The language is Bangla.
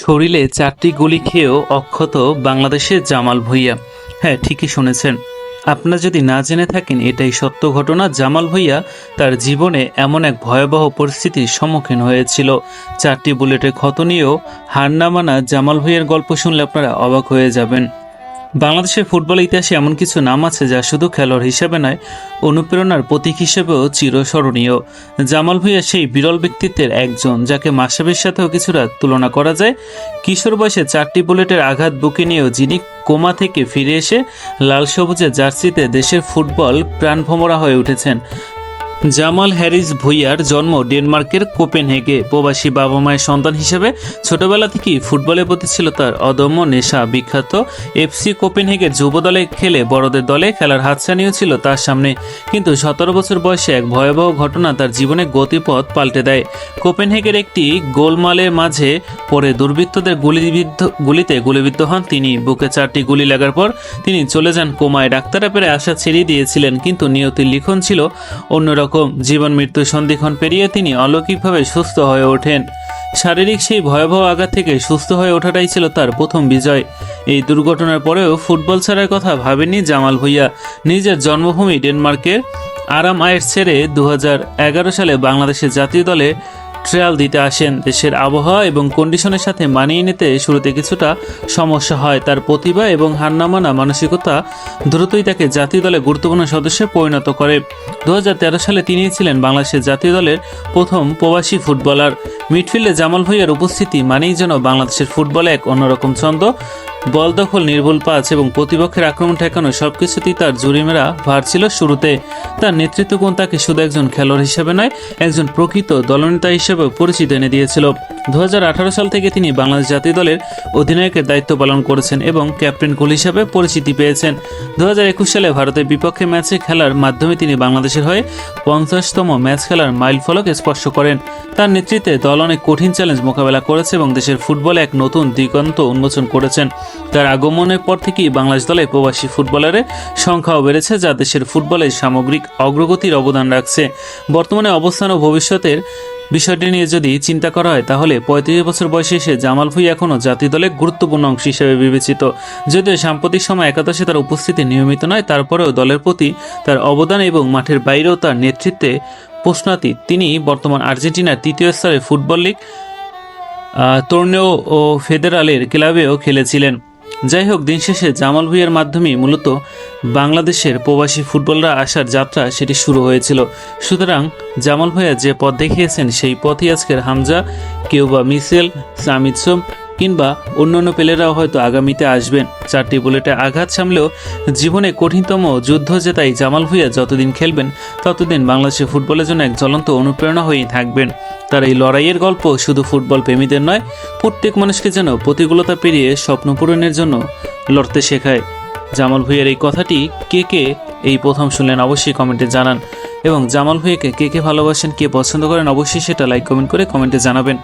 শরীরে চারটি গুলি খেয়েও অক্ষত বাংলাদেশের জামাল ভুইয়া। হ্যাঁ ঠিকই শুনেছেন। আপনারা যদি না জেনে থাকেন এটাই সত্য ঘটনা, জামাল ভুইয়া তার জীবনে এমন এক ভয়াবহ পরিস্থিতির সম্মুখীন হয়েছিল। চারটি বুলেটের ক্ষত নিয়েও হার না মানা জামাল ভুইয়ার গল্প শুনলে আপনারা অবাক হয়ে যাবেন। বাংলাদেশের ফুটবল ইতিহাসে এমন কিছু নাম আছে যা শুধু খেলোয়াড় হিসেবে নয়, অনুপ্রেরণার প্রতীক হিসেবেও চিরস্মরণীয়। জামাল ভুঁইয়া সেই বিরল ব্যক্তিত্বের একজন যাকে মাসাবের সাথেও কিছুটা তুলনা করা যায়। কিশোর বয়সে চারটি বুলেটের আঘাত বুকে নিয়েও যিনি কোমা থেকে ফিরে এসে লাল সবুজের জার্সিতে দেশের ফুটবল প্রাণভমরা হয়ে উঠেছেন। জামাল হ্যারিস ভুইয়ার জন্ম ডেনমার্কের কোপেনহেগে। প্রবাসী বাবা মায়ের সন্তান হিসেবে ছোটবেলা থেকেই ফুটবলের প্রতি ছিল তার অদম্য নেশা। বিখ্যাত এফসি কোপেনহেগের যুব দলে খেলে বড়দের দলে খেলার হাতছানিও ছিল তার সামনে। কিন্তু সতেরো বছর বয়সে এক ভয়াবহ ঘটনা তার জীবনে গতিপথ পাল্টে দেয়। কোপেনহেগের একটি গোলমালের মাঝে পরে দুর্বৃত্তদের গুলিবিদ্ধ গুলিতে গুলিবিদ্ধ হন তিনি। বুকে চারটি গুলি লাগার পর তিনি চলে যান কোমায়। ডাক্তাররা পেরে আশা ছেড়ে দিয়েছিলেন, কিন্তু নিয়তির লিখন ছিল অন্যরকম। জীবন মৃত্যু সন্ধিক্ষণ পেরিয়ে তিনি অলৌকিকভাবে সুস্থ হয়ে ওঠেন। শারীরিক সেই ভয়াবহ আঘাত থেকে সুস্থ হয়ে ওঠাটাই ছিল তার প্রথম বিজয়। এই দুর্ঘটনার পরেও ফুটবল ছাড়ার কথা ভাবেননি জামাল ভুইয়া। নিজের জন্মভূমি ডেনমার্কের আরাম আয়ের ছেড়ে দু হাজার এগারো সালে বাংলাদেশের জাতীয় দলে ট্রায়াল দিতে আসেন দেশের আবহাওয়া এবং কন্ডিশনের সাথে মানিয়ে নিতে শুরুতে কিছুটা সমস্যা হয়। তার প্রতিভা এবং হান্নামানা মানসিকতা দ্রুতই তাকে জাতীয় দলে গুরুত্বপূর্ণ সদস্যে পরিণত করে। দু সালে তিনি ছিলেন বাংলাদেশের জাতীয় দলের প্রথম প্রবাসী ফুটবলার। মিডফিল্ডে জামাল ভুইয়ার উপস্থিতি মানেই যেন বাংলাদেশের ফুটবলে এক অন্যরকম ছন্দ। বল দখল, নির্ভুল পাঁচ এবং প্রতিপক্ষের আক্রমণ ঠেকানো সবকিছুতেই তার জুরিমেরা ভার ছিল শুরুতে। তার নেতৃত্ব গুণ তাকে শুধু একজন খেলোয়াড় হিসেবে নয়, একজন প্রকৃত দলনেতা হিসেবে পরিচিত এনে দিয়েছিল। দু হাজার আঠারো সাল থেকে তিনি বাংলাদেশ জাতীয় দলের অধিনায়কের দায়িত্ব পালন করেছেন এবং ক্যাপ্টেন গোল হিসাবে পরিচিতি পেয়েছেন। দু হাজার একুশ সালে ভারতের বিপক্ষে ম্যাচে খেলার মাধ্যমে তিনি বাংলাদেশের হয়ে পঞ্চাশতম ম্যাচ খেলার মাইল ফলক স্পর্শ করেন। তার নেতৃত্বে দল অনেক কঠিন চ্যালেঞ্জ মোকাবেলা করেছে এবং দেশের ফুটবলে এক নতুন দিগন্ত উন্মোচন করেছেন। তার আগমনের পর থেকেই বাংলাদেশ দলে প্রবাসী ফুটবলারের সংখ্যাও বেড়েছে, যা দেশের ফুটবলের সামগ্রিক অগ্রগতির অবদান রাখছে। বর্তমানে অবস্থান ও ভবিষ্যতের বিষয়টি নিয়ে যদি চিন্তা করা হয়, তাহলে পঁয়ত্রিশ বছর বয়সে এসে জামাল ভুই এখনও জাতীয় দলের গুরুত্বপূর্ণ অংশ হিসেবে বিবেচিত। যদিও সাম্প্রতিক সময় একাদশে তার উপস্থিতি নিয়মিত নয়, তারপরেও দলের প্রতি তার অবদান এবং মাঠের বাইরেও তার নেতৃত্বে প্রশ্নাতীত। তিনি বর্তমান আর্জেন্টিনার তৃতীয় স্তরে ফুটবল লিগ তর্নেও ও ফেডারালের ক্লাবেও খেলেছিলেন। যাই হোক, দিন শেষে জামাল ভুইয়ের মাধ্যমেই মূলত বাংলাদেশের প্রবাসী ফুটবলরা আসার যাত্রা সেটি শুরু হয়েছিল। সুতরাং জামাল ভুইয়া যে পথ দেখিয়েছেন সেই পথই আজকের হামজা। কেউ বা মিসেল, সামিদ সোম কিংবা অন্যান্য প্লেয়াররাও হয়তো আগামীতে আসবেন। চারটি বুলেটে আঘাত সামলেও জীবনে কঠিনতম যুদ্ধ জেতাই জামাল ভুইয়া যতদিন খেলবেন, ততদিন বাংলাদেশের ফুটবলের জন্য এক জ্বলন্ত অনুপ্রেরণা হয়েই থাকবেন। তার এই লড়াইয়ের গল্প শুধু ফুটবল প্রেমীদের নয়, প্রত্যেক মানুষকে যেন প্রতিকূলতা পেরিয়ে স্বপ্ন পূরণের জন্য লড়তে শেখায়। জামাল ভুইয়ার এই কথাটি কে কে এই প্রথম শুনলেন অবশ্যই কমেন্টে জানান এবং জামাল ভুইয়াকে কে কে ভালোবাসেন, কে পছন্দ করেন অবশ্যই সেটা লাইক কমেন্ট করে কমেন্টে জানাবেন।